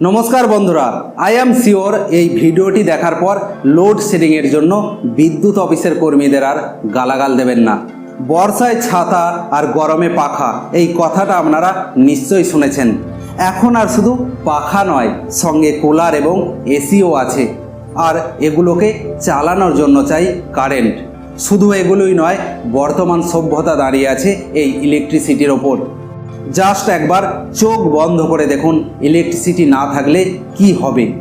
নমস্কার বন্ধুরা I am sure এই ভিডিওটি দেখার পর লোড শেডিংয়ের জন্য বিদ্যুৎ অফিসের কর্মীদের আর গালাগাল দেবেন না। বর্ষায় ছাতা আর গরমে পাখা, এই কথাটা আপনারা নিশ্চয়ই শুনেছেন। এখন আর শুধু পাখা নয়, সঙ্গে কুলার এবং এসিও আছে। আর এগুলোকে চালানোর জন্য চাই কারেন্ট শুধু এগুলোই নয়, বর্তমান সভ্যতা দাঁড়িয়ে আছে এই ইলেকট্রিসিটির ওপর। জাস্ট একবার চোখ বন্ধ করে দেখুন ইলেকট্রিসিটি না থাকলে কি হবে?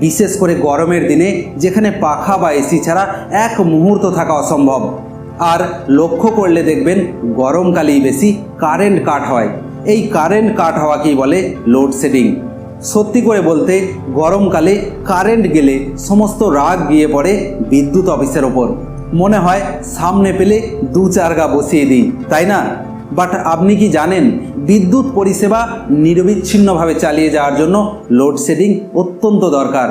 বিশেষ করে গরমের দিনে, যেখানে পাখা বা এসি ছাড়া এক মুহূর্ত থাকা অসম্ভব। আর লক্ষ্য করলে দেখবেন, গরমকালেই বেশি কারেন্ট কাট হয়। এই কারেন্ট কাট হওয়াকেই বলে লোডশেডিং সত্যি করে বলতে, গরমকালে কারেন্ট গেলে সমস্ত রাগ গিয়ে পড়ে বিদ্যুৎ অফিসের ওপর। মনে হয় সামনে পেলে দু চার গা বসিয়ে দিই, তাই না? বাট আপনি কি জানেন, বিদ্যুৎ পরিষেবা নিরবিচ্ছিন্নভাবে চালিয়ে যাওয়ার জন্য লোডশেডিং অত্যন্ত দরকার।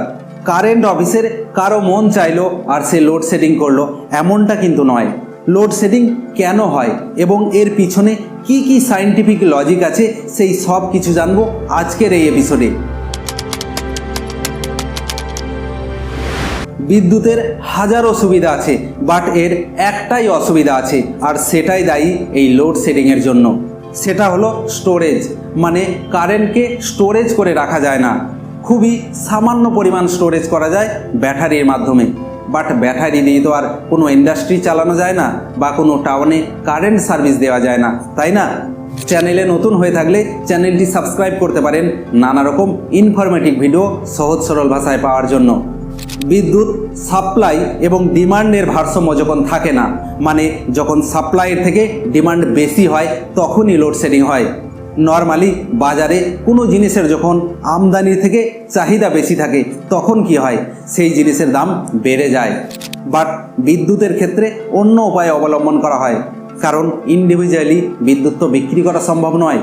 কারেন্ট অফিসের কারও মন চাইলো আর সে লোডশেডিং করল, এমনটা কিন্তু নয়। লোডশেডিং কেন হয় এবং এর পিছনে কি কি সাইন্টিফিক লজিক আছে, সেই সব কিছু জানব আজকের এই এপিসোডে বিদ্যুতের হাজারো সুবিধা আছে বাট এর একটাই অসুবিধা আছে, আর সেটাই দায়ী এই লোডশেডিংয়ের জন্য। সেটা হলো স্টোরেজ মানে কারেন্টকে স্টোরেজ করে রাখা যায় না। খুবই সামান্য পরিমাণ স্টোরেজ করা যায় ব্যাটারির মাধ্যমে। বাট ব্যাটারি দিয়ে তো আর কোনো ইন্ডাস্ট্রি চালানো যায় না, বা কোনো টাউনে কারেন্ট সার্ভিস দেওয়া যায় না, তাই না? চ্যানেলে নতুন হয়ে থাকলে চ্যানেলটি সাবস্ক্রাইব করতে পারেন। নানা রকম ইনফরমেটিভ ভিডিও সহজ সরল ভাষায় পাওয়ার জন্য। বিদ্যুৎ সাপ্লাই এবং ডিমান্ডের ভারসাম্য যখন থাকে না মানে যখন সাপ্লাইয়ের থেকে ডিমান্ড বেশি হয়, তখনই লোডশেডিং হয়। নর্মালি বাজারে কোনো জিনিসের যখন আমদানি থেকে চাহিদা বেশি থাকে, তখন কি হয়? সেই জিনিসের দাম বেড়ে যায়। বাট বিদ্যুতের ক্ষেত্রে অন্য উপায় অবলম্বন করা হয়। কারণ ইন্ডিভিজুয়ালি বিদ্যুৎ তো বিক্রি করা সম্ভব নয়।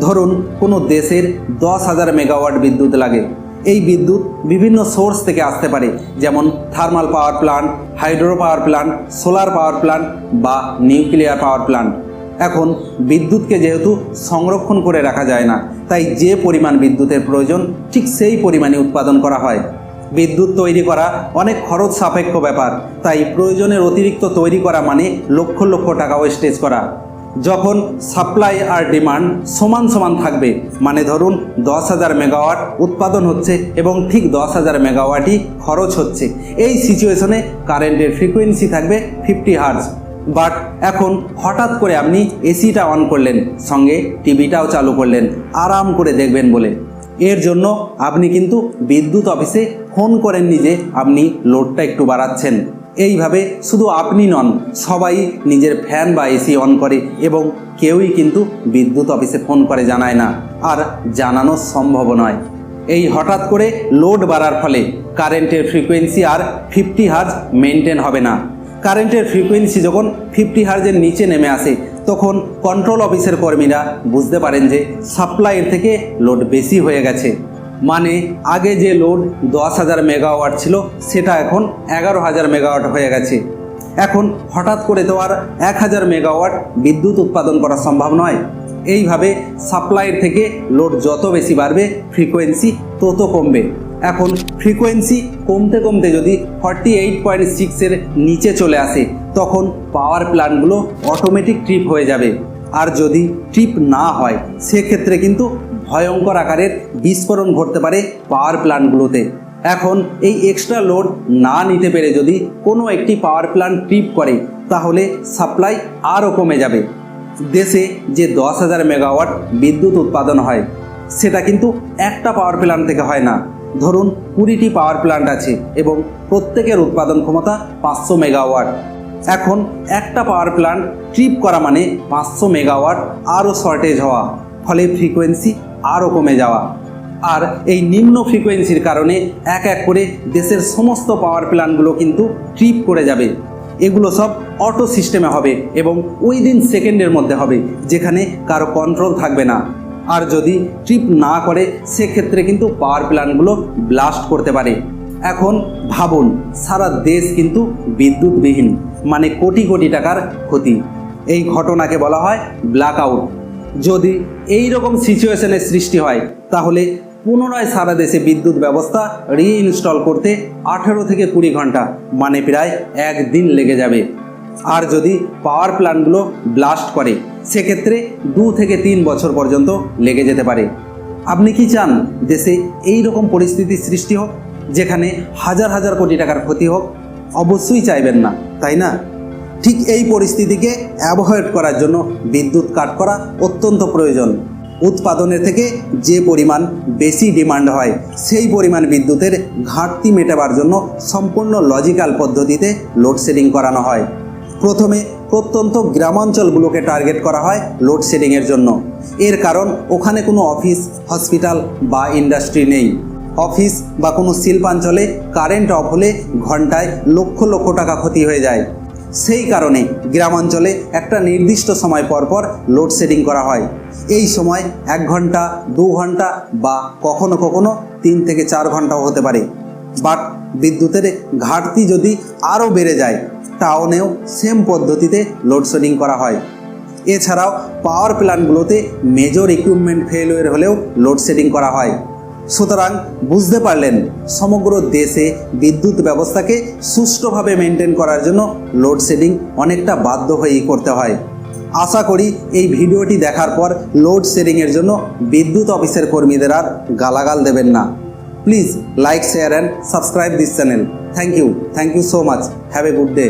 ধরুন কোনো দেশের দশ হাজার মেগাওয়াট বিদ্যুৎ লাগে। এই বিদ্যুৎ বিভিন্ন সোর্স থেকে আসতে পারে, যেমন thermal power plant, hydro power plant, solar power plant বা নিউক্লিয়ার পাওয়ার প্লান্ট। এখন বিদ্যুৎকে যেহেতু সংরক্ষণ করে রাখা যায় না, তাই যে পরিমাণ বিদ্যুতের প্রয়োজন, ঠিক সেই পরিমাণে উৎপাদন করা হয়। বিদ্যুৎ তৈরি করা অনেক খরচ সাপেক্ষ ব্যাপার, তাই প্রয়োজনের অতিরিক্ত তৈরি করা মানে লক্ষ লক্ষ টাকা ওয়েস্টেজ করা। যখন সাপ্লাই আর ডিমান্ড সমান সমান থাকবে মানে ধরুন দশ হাজার মেগাওয়াট উৎপাদন হচ্ছে এবং ঠিক দশ হাজার মেগাওয়াটই খরচ হচ্ছে, এই সিচুয়েশনে কারেন্টের ফ্রিকোয়েন্সি থাকবে ফিফটি হার্জ বাট এখন হঠাৎ করে আপনি এসিটা অন করলেন, সঙ্গে টিভিটাও চালু করলেন, আরাম করে দেখবেন বলে। এর জন্য আপনি কিন্তু বিদ্যুৎ অফিসে ফোন করেননি যে আপনি লোডটা একটু বাড়াচ্ছেন। এইভাবে শুধু আপনি নন, সবাই নিজের ফ্যান বা এসি অন করে এবং কেউই কিন্তু বিদ্যুৎ অফিসে ফোন করে জানায় না। আর জানানো সম্ভব নয়। এই হঠাৎ করে লোড বাড়ার ফলে কারেন্টের ফ্রিকোয়েন্সি আর ফিফটি হার্জ মেনটেন হবে না। কারেন্টের ফ্রিকোয়েন্সি যখন ফিফটি হার্জের নিচে নেমে আসে, তখন কন্ট্রোল অফিসের কর্মীরা বুঝতে পারেন যে সাপ্লাইয়ের থেকে লোড বেশি হয়ে গেছে। মানে আগে যে লোড দশ হাজার মেগাওয়াট ছিল, সেটা এখন এগারো হাজার মেগাওয়াট হয়ে গেছে। এখন হঠাৎ করে তো আর এক হাজার মেগাওয়াট বিদ্যুৎ উৎপাদন করা সম্ভব নয়। এইভাবে সাপ্লাইয়ের থেকে লোড যত বেশি বাড়বে ফ্রিকোয়েন্সি তত কমবে। এখন ফ্রিকোয়েন্সি কমতে কমতে যদি ফর্টি এইট পয়েন্ট সিক্সের নিচে চলে আসে, তখন পাওয়ার প্ল্যান্টগুলো অটোমেটিক ট্রিপ হয়ে যাবে। আর যদি ট্রিপ না হয়, সেক্ষেত্রে কিন্তু ভয়ঙ্কর আকারের বিস্ফোরণ ঘটতে পারে পাওয়ার প্ল্যান্টগুলোতে এখন এই এক্সট্রা লোড না নিতে পেরে যদি কোনো একটি পাওয়ার প্ল্যান্ট ট্রিপ করে, তাহলে সাপ্লাই আরও কমে যাবে। দেশে যে দশ হাজার মেগাওয়াট বিদ্যুৎ উৎপাদন হয়, সেটা কিন্তু একটা পাওয়ার প্ল্যান্ট থেকে হয় না। ধরুন কুড়িটি পাওয়ার প্ল্যান্ট আছে এবং প্রত্যেকের উৎপাদন ক্ষমতা পাঁচশো মেগাওয়াট এখন একটা পাওয়ার প্ল্যান্ট ট্রিপ করা মানে পাঁচশো মেগাওয়াট আরও শর্টেজ হওয়া, ফলে ফ্রিকোয়েন্সি আরও কমে যাওয়া। আর এই নিম্ন ফ্রিকোয়েন্সির কারণে এক এক করে দেশের সমস্ত পাওয়ার প্ল্যান্টগুলো কিন্তু ট্রিপ করে যাবে। এগুলো সব অটো সিস্টেমে হবে এবং উইদিন সেকেন্ডের মধ্যে হবে, যেখানে কারও কন্ট্রোল থাকবে না। আর যদি ট্রিপ না করে, সেক্ষেত্রে কিন্তু পাওয়ার প্ল্যান্টগুলো ব্লাস্ট করতে পারে। এখন ভাবুন, সারা দেশ কিন্তু বিদ্যুৎবিহীন মানে কোটি কোটি টাকার ক্ষতি। এই ঘটনাকে বলা হয় ব্ল্যাক আউট যদি এই রকম সিচুয়েশনের সৃষ্টি হয়, তাহলে পুনরায় সারা দেশে বিদ্যুৎ ব্যবস্থা রিইনস্টল করতে আঠেরো থেকে কুড়ি ঘণ্টা মানে প্রায় একদিন লেগে যাবে। আর যদি পাওয়ার প্ল্যান্টগুলো ব্লাস্ট করে, সেক্ষেত্রে দু থেকে তিন বছর পর্যন্ত লেগে যেতে পারে। আপনি কি চান দেশে এই রকম পরিস্থিতির সৃষ্টি হোক? যেখানে হাজার হাজার কোটি টাকার ক্ষতি হোক, অবশ্যই চাইবেন না, তাই না? ঠিক এই পরিস্থিতিকে অ্যাভয়েড করার জন্য বিদ্যুৎ কাট করা অত্যন্ত প্রয়োজন। উৎপাদনের থেকে যে পরিমাণ বেশি ডিমান্ড হয়, সেই পরিমাণ বিদ্যুতের ঘাটতি মেটাবার জন্য সম্পূর্ণ লজিক্যাল পদ্ধতিতে লোডশেডিং করানো হয়। প্রথমে প্রত্যন্ত গ্রামাঞ্চলগুলোকে টার্গেট করা হয় লোডশেডিংয়ের জন্য। এর কারণ, ওখানে কোনো অফিস, হসপিটাল বা ইন্ডাস্ট্রি নেই। অফিস বা কোনো শিল্পাঞ্চলে কারেন্ট অফ হলে ঘন্টায় লক্ষ লক্ষ টাকা ক্ষতি হয়ে যায়। সেই কারণে গ্রামাঞ্চলে একটা নির্দিষ্ট সময় পর পর লোডশেডিং করা হয়। এই সময় এক ঘণ্টা, দু ঘণ্টা বা কখনো কখনো তিন থেকে চার ঘন্টাও হতে পারে। বাট বিদ্যুতের ঘাটতি যদি আরও বেড়ে যায়, টাউনেও সেম পদ্ধতিতে লোডশেডিং করা হয়। এছাড়াও পাওয়ার প্ল্যান্টগুলোতে মেজর ইকুইপমেন্ট ফেলওয়ার হলেও লোডশেডিং করা হয়। সুতরাং বুঝতে পারলেন, সমগ্র দেশে বিদ্যুৎ ব্যবস্থাকে সুষ্ঠুভাবে মেনটেন করার জন্য লোডশেডিং অনেকটা বাধ্য হয়েই করতে হয়। আশা করি এই ভিডিওটি দেখার পর লোডশেডিংয়ের জন্য বিদ্যুৎ অফিসের কর্মীদের আর গালাগাল দেবেন না। Please like share and subscribe this channel thank you thank you so much have a good day